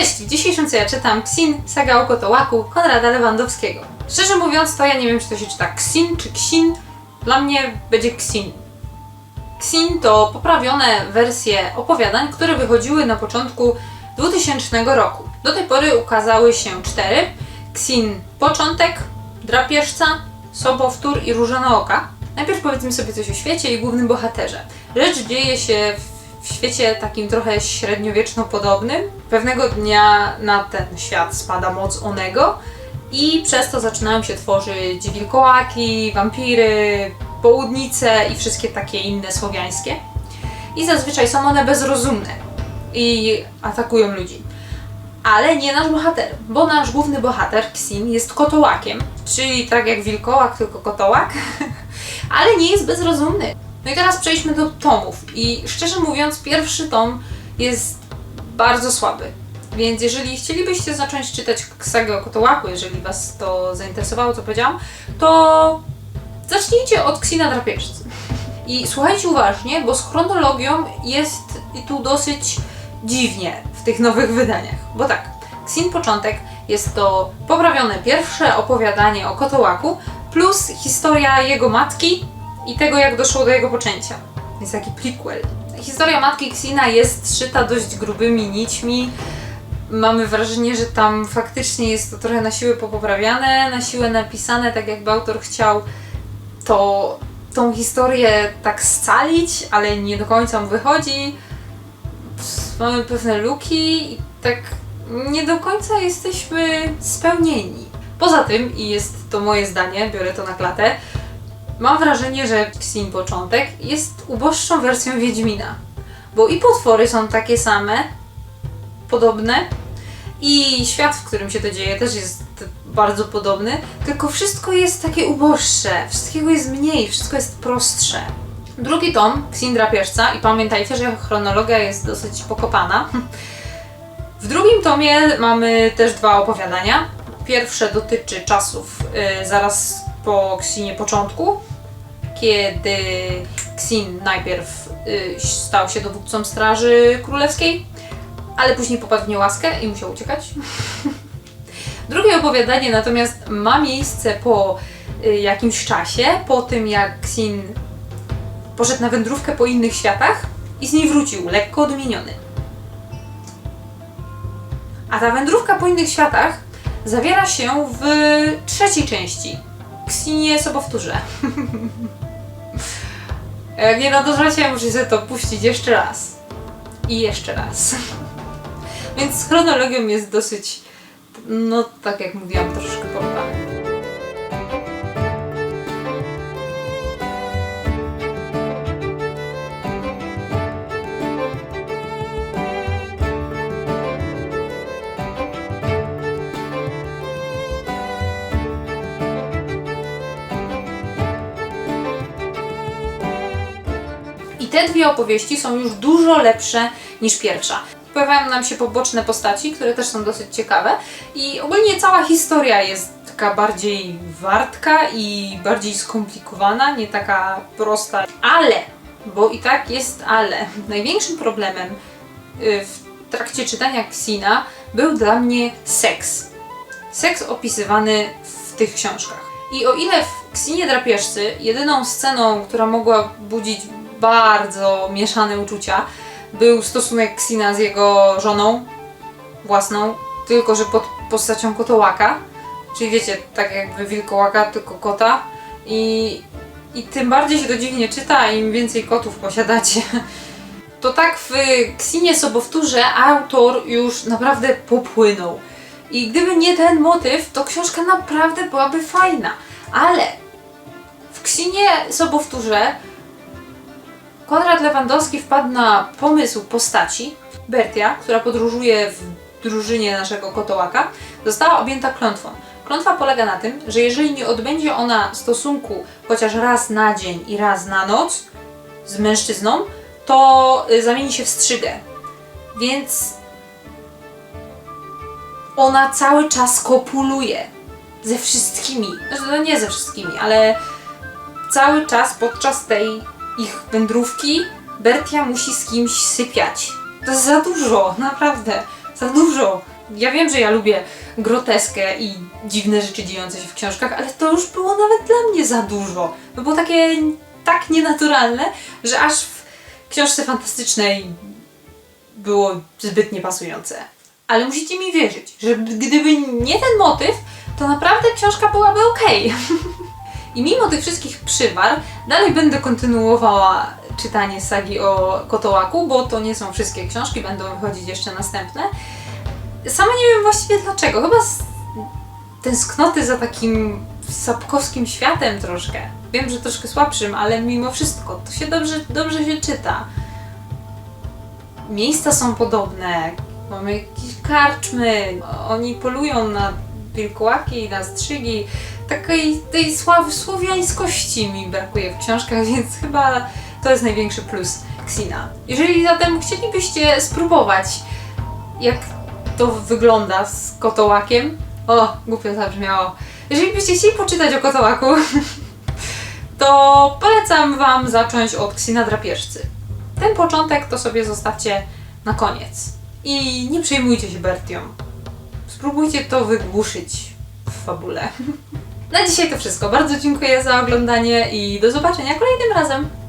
Cześć, w dzisiejszym co ja czytam Ksin, saga o kotołaku Konrada Lewandowskiego. Szczerze mówiąc, to ja nie wiem, czy to się czyta Ksin czy Ksin. Dla mnie będzie Ksin. Ksin to poprawione wersje opowiadań, które wychodziły na początku 2000 roku. Do tej pory ukazały się cztery. Ksin Początek, Drapieżca, Sobowtór i Różana Oka. Najpierw powiedzmy sobie coś o świecie i głównym bohaterze. Rzecz dzieje się w w świecie takim trochę średniowieczno-podobnym. Pewnego dnia na ten świat spada moc Onego i przez to zaczynają się tworzyć wilkołaki, wampiry, południce i wszystkie takie inne słowiańskie. I zazwyczaj są one bezrozumne i atakują ludzi. Ale nie nasz bohater, bo nasz główny bohater, Ksim, jest kotołakiem, czyli tak jak wilkołak, tylko kotołak, ale nie jest bezrozumny. No i teraz przejdźmy do tomów. I szczerze mówiąc, pierwszy tom jest bardzo słaby. Więc jeżeli chcielibyście zacząć czytać sagę o kotołaku, jeżeli Was to zainteresowało, co powiedziałam, to zacznijcie od Ksina Drapieżcy. I słuchajcie uważnie, bo z chronologią jest tu dosyć dziwnie w tych nowych wydaniach. Bo tak, Ksin Początek jest to poprawione pierwsze opowiadanie o kotołaku, plus historia jego matki i tego, jak doszło do jego poczęcia. Jest taki prequel. Historia matki Xina jest szyta dość grubymi nićmi. Mamy wrażenie, że tam faktycznie jest to trochę na siłę popoprawiane, na siłę napisane, tak jakby autor chciał to, tą historię tak scalić, ale nie do końca mu wychodzi. Mamy pewne luki i tak nie do końca jesteśmy spełnieni. Poza tym, i jest to moje zdanie, biorę to na klatę, Mam wrażenie, że Xin Początek jest uboższą wersją Wiedźmina. Bo i potwory są takie same, podobne, i świat, w którym się to dzieje, też jest bardzo podobny, tylko wszystko jest takie uboższe, wszystkiego jest mniej, wszystko jest prostsze. Drugi tom, Xin Drapieżca, i pamiętajcie, że chronologia jest dosyć pokopana. W drugim tomie mamy też dwa opowiadania. Pierwsze dotyczy czasów yy, zaraz po Xinie początku, kiedy Xin najpierw y, stał się dowódcą Straży Królewskiej, ale później popadł w niełaskę i musiał uciekać. Drugie opowiadanie natomiast ma miejsce po y, jakimś czasie, po tym jak Xin poszedł na wędrówkę po innych światach i z niej wrócił, lekko odmieniony. A ta wędrówka po innych światach zawiera się w trzeciej części. Xinie Sobowtórze. Jak nie nadążacie, muszę sobie to puścić jeszcze raz. I jeszcze raz. Więc z chronologią jest dosyć, no tak jak mówiłam, troszeczkę porwane. Te dwie opowieści są już dużo lepsze niż pierwsza. Pojawiają nam się poboczne postaci, które też są dosyć ciekawe i ogólnie cała historia jest taka bardziej wartka i bardziej skomplikowana, nie taka prosta. Ale, bo i tak jest ale, największym problemem y, w trakcie czytania Xina był dla mnie seks. Seks opisywany w tych książkach. I o ile w Ksinie Drapieżcy jedyną sceną, która mogła budzić bardzo mieszane uczucia, był stosunek Ksina z jego żoną własną, tylko że pod postacią kotołaka. Czyli wiecie, tak jakby wilkołaka, tylko kota. I, I tym bardziej się to dziwnie czyta, im więcej kotów posiadacie. To tak w Ksinie Sobowtórze autor już naprawdę popłynął. I gdyby nie ten motyw, to książka naprawdę byłaby fajna. Ale w Ksinie Sobowtórze Konrad Lewandowski wpadł na pomysł postaci. Bertia, która podróżuje w drużynie naszego kotołaka, została objęta klątwą. Klątwa polega na tym, że jeżeli nie odbędzie ona stosunku chociaż raz na dzień i raz na noc z mężczyzną, to y, zamieni się w strzygę. Więc ona cały czas kopuluje ze wszystkimi. Znaczy, no nie ze wszystkimi, ale cały czas podczas tej ich wędrówki Bertia musi z kimś sypiać. To jest za dużo, naprawdę, za dużo. Ja wiem, że ja lubię groteskę i dziwne rzeczy dziejące się w książkach, ale to już było nawet dla mnie za dużo. To było takie tak nienaturalne, że aż w książce fantastycznej było zbyt niepasujące. Ale musicie mi wierzyć, że gdyby nie ten motyw, to naprawdę książka byłaby okej. I mimo tych wszystkich przywar, dalej będę kontynuowała czytanie sagi o Kotołaku, bo to nie są wszystkie książki, będą wychodzić jeszcze następne. Sama nie wiem właściwie dlaczego. Chyba z tęsknoty za takim sapkowskim światem troszkę. Wiem, że troszkę słabszym, ale mimo wszystko to się dobrze, dobrze się czyta. Miejsca są podobne. Mamy jakieś karczmy. Oni polują na wilkołaki, na strzygi. Takiej tej sław, słowiańskości mi brakuje w książkach, więc chyba to jest największy plus Xina. Jeżeli zatem chcielibyście spróbować, jak to wygląda z kotołakiem, o, głupio zabrzmiało. Jeżeli byście chcieli poczytać o kotołaku, to polecam Wam zacząć od Ksina Drapieżcy. Ten początek to sobie zostawcie na koniec. I nie przejmujcie się Bertią. Spróbujcie to wygłuszyć w fabule. Na dzisiaj to wszystko. Bardzo dziękuję za oglądanie i do zobaczenia kolejnym razem.